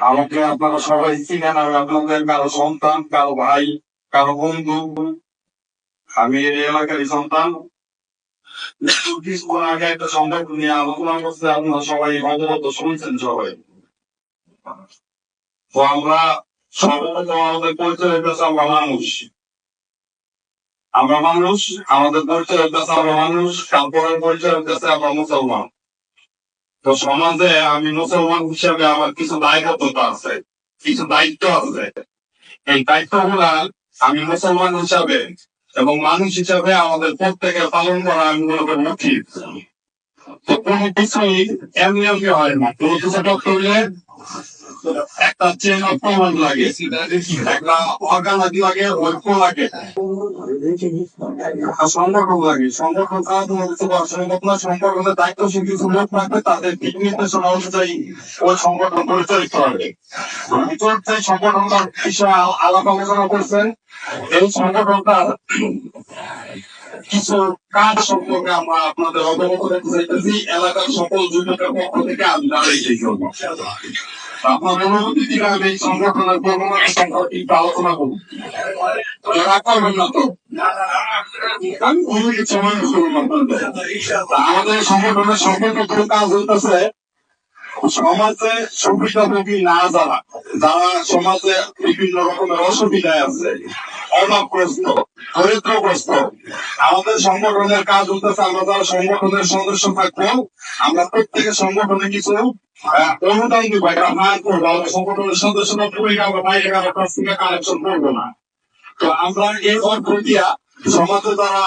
আমাকে আপনারা সবাই চিনেন আমি আপনাদের কারও সন্তান, কারও ভাই, কারও বন্ধু, আমি এই এলাকারই সন্তান। আগে একটা সংবাদ নিয়ে আলোচনা করছে আপনারা সবাই অবগত শুনছেন সবাই। তো আমরা আমরা মানুষ আমাদের আমরা মুসলমান তো সমাজে আমি মুসলমান হিসেবে আমার কিছু দায়বদ্ধতা আছে কিছু দায়িত্ব আছে এই দায়িত্ব আমি মুসলমান হিসাবে এবং মানুষ হিসাবে আমাদের প্রত্যেকের পালন করা আমি মনে করি উচিত তো কোনো কিছুই এমনি হয় না করতে হলে একটা চেন অফ লাগে একটা অর্গানাইজ লাগে ঐক্য লাগে সংগঠন লাগে সংগঠন সংগঠনের দায়িত্বশীল কিছু লোক থাকবে তাদের দিক নির্দেশনা অনুযায়ী ওই সংগঠন পরিচালিত হবে ভিতর সংগঠনটার বিষয়ে আলাপ আলোচনা করছেন এই সংগঠনটার কিছু কাজ সম্পর্কে আমরা আপনাদের অবগত করতে চাইতেছি এলাকার সকল যুবকের পক্ষ থেকে আমি দাঁড়িয়ে এই জন্য আপনার অনুভূতি আমি এই সংগঠনের প্রবণতা সম্পর্কে একটু আলোচনা করব আমাদের সংগঠনের সম্পর্কে কাজ হইতেছে? সমাজে সুবিধাভোগী না যারা যারা সমাজে বিভিন্ন রকমের অসুবিধায় আছে অভাবগ্রস্ত দরিদ্রগ্রস্ত আমাদের সংগঠনের কাজ হতেছে আমরা যারা সংগঠনের সদস্য থাকব আমরা প্রত্যেকের সংগঠনে কিছু অনুদান দিব এটা মার করব আমরা সংগঠনের সদস্যরা পুরো আমরা বাইরে কারও কাছ থেকে কালেকশন করব না। তো আমরা এই অর্থ দিয়া সমাজে যারা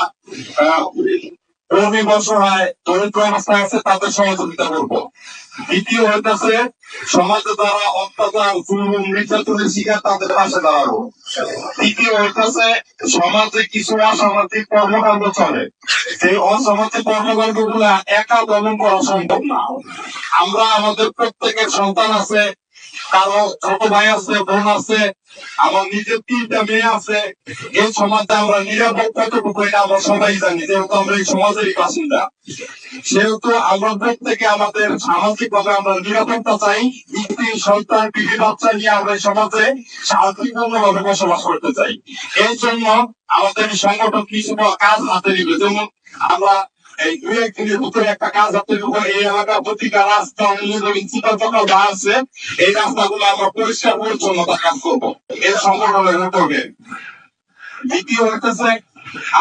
আহ, গরিব অসহায় দরিদ্র অবস্থায় আছে তাদের সহযোগিতা করব। দ্বিতীয় হইতেছে সমাজে অত্যাচার নির্যাতনের শিকার তাদের পাশে দাঁড়ানো। তৃতীয় হইতেছে, সমাজে কিছু অসামাজিক কর্মকাণ্ড চলে। সেই অসামাজিক কর্মকাণ্ডগুলা একা দমন করা সম্ভব না। আমরা আমাদের প্রত্যেকের সন্তান আছে কারও ছোট ভাই আছে, বোন আছে, আমার নিজের তিনটা মেয়ে আছে, এই সমাজে আমরা নিরাপদ কতটুকু এটা আমরা সবাই জানি, যেহেতু আমরা এই সমাজেরই বাসিন্দা। সেহেতু আমরা প্রত্যেকে আমাদের সামাজিক ভাবে আমরা নিরাপত্তা চাই স্ত্রী সন্তান বিবি বাচ্চা নিয়ে আমরা সমাজে শান্তিপূর্ণ ভাবে বসবাস করতে চাই। এই জন্য আমাদের সংগঠন কিছু কাজ হাতে নিবে। যেমন আমরা এই দুই একটা কাজ নিব এই এলাকার প্রতিটা রাস্তা যা আছে এই রাস্তাগুলো আমরা পরিষ্কার পরিচ্ছন্নতা কাজ করব এই সংগঠনের দ্বিতীয় হইতেছে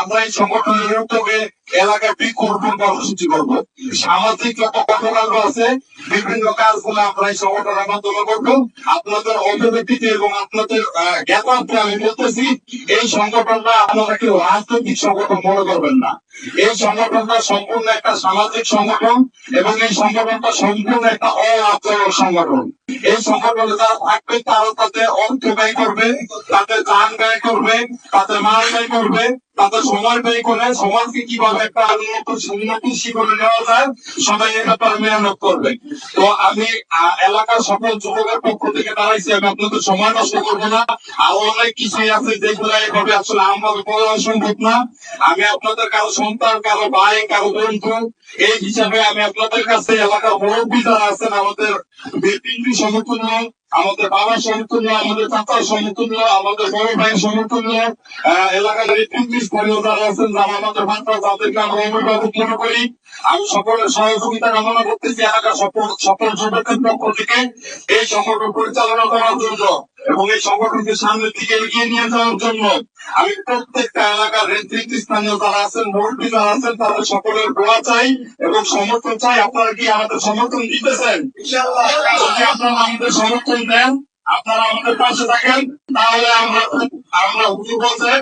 আমরা এই সংগঠনের উদ্যোগে এলাকায় বৃক্ষরোপণ কর্মসূচি করব। সামাজিক যত কর্মকাণ্ড আছে। বিভিন্ন কাজগুলো আমরা এই সংগঠনের মাধ্যমে করব। আপনাদের অভিব্যক্তিতে এবং আপনাদের জ্ঞাতার্থে আমি বলতেছি, এই সংগঠনটা আপনারা কেউ রাজনৈতিক সংগঠন মনে করবেন না। এই সংগঠনটা সম্পূর্ণ একটা সামাজিক সংগঠন এবং এই সংগঠনটা সম্পূর্ণ একটা অলাভজনক সংগঠন। এই সংগঠনে যারা থাকবে, তারা তাদের অর্থ ব্যয় করবে, তাদের যান ব্যয় করবে তাদের মাল ব্যয় করবে তাদের সময় ব্যয় করে সমাজকে কীভাবে একটা উন্নত উন্নতি শিখরে নেওয়া যায়, সবাই এ ব্যাপারে মেহনত করবে। তো আমি এলাকার সকল যুবকের পক্ষ থেকে দাঁড়াইছি আমি আপনাদের সময় নষ্ট করব না। আরও অনেক কিছুই আছে যেগুলো এভাবে আসলে আমভাবে বলা সম্ভব না। আমি আপনাদের কারও সন্তান, কারও ভাই, কারও বন্ধু, এই হিসাবে আমি আপনাদের কাছে এলাকার মুরব্বী যারা আছেন, আমাদের পিন্ডি সমতুল্য আমাদের বাবার সমতুল্য, আমাদের চাচার সমতুল্য, আমাদের বড় ভাইয়ের সমতুল্য এলাকার তিরিশ পরিবার যারা আছেন, যারা আমাদের বাচ্চা তাদেরকে আমরা অভিভাবক মনে করি। আমি সকলের সহযোগিতা কামনা করতেছি এলাকার সকল সকল সংরক্ষণ পক্ষ থেকে। এই সংগঠন পরিচালনা করার জন্য এবং এই সংগঠনকে সামনের দিকে এগিয়ে নিয়ে যাওয়ার জন্য আমি প্রত্যেকটা এলাকার নেতৃত্ব স্থানীয় যারা আছেন, মুরব্বী যারা আছেন, তাদের সকলের দোয়া চাই এবং সমর্থন চাই। আপনারা কি আমাদের সমর্থন দিতেছেন? যদি আপনারা আমাদের সমর্থন দেন আপনারা আমাদের পাশে থাকেন, তাহলে আমরা আমরা বলছে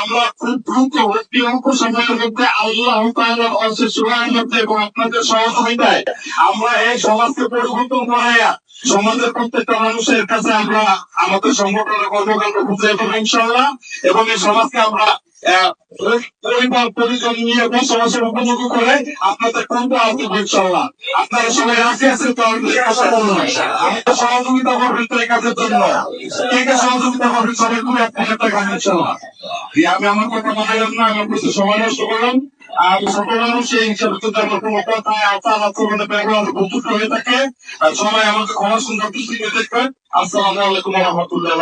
আমরা খুব দ্রুত অতি অল্প সময়ের মধ্যে আল্লাহ তাআলার অশেষ মধ্যে এবং আপনাদের সহযোগিতায় আমরা এই সমাজকে পরিবর্তন করাইয়া সমাজের প্রত্যেকটা মানুষের কাছে আমরা আমাদের সংগঠনের কর্মকাণ্ড খুঁজে পাবো ইনশাল্লাহ এবং এই সমাজকে আমরা পরিবার নিয়ে উপযোগী করে আপনাদের কোনটা সবাই তো সহযোগিতা কাজের জন্য। সহযোগিতা করবেন সবাই খুব এক হাজার টাকা ইনশাল্লাহ দিয়ে আমি আমার কথা বললাম না, আমার প্রতি সময় নষ্ট করলাম। আর ছোট মানুষ হয়ে থাকে। সবাই আমাকে ক্ষমা সুন্দর দেখবেন আসসালামু আলাইকুম রহমতুল্লাহ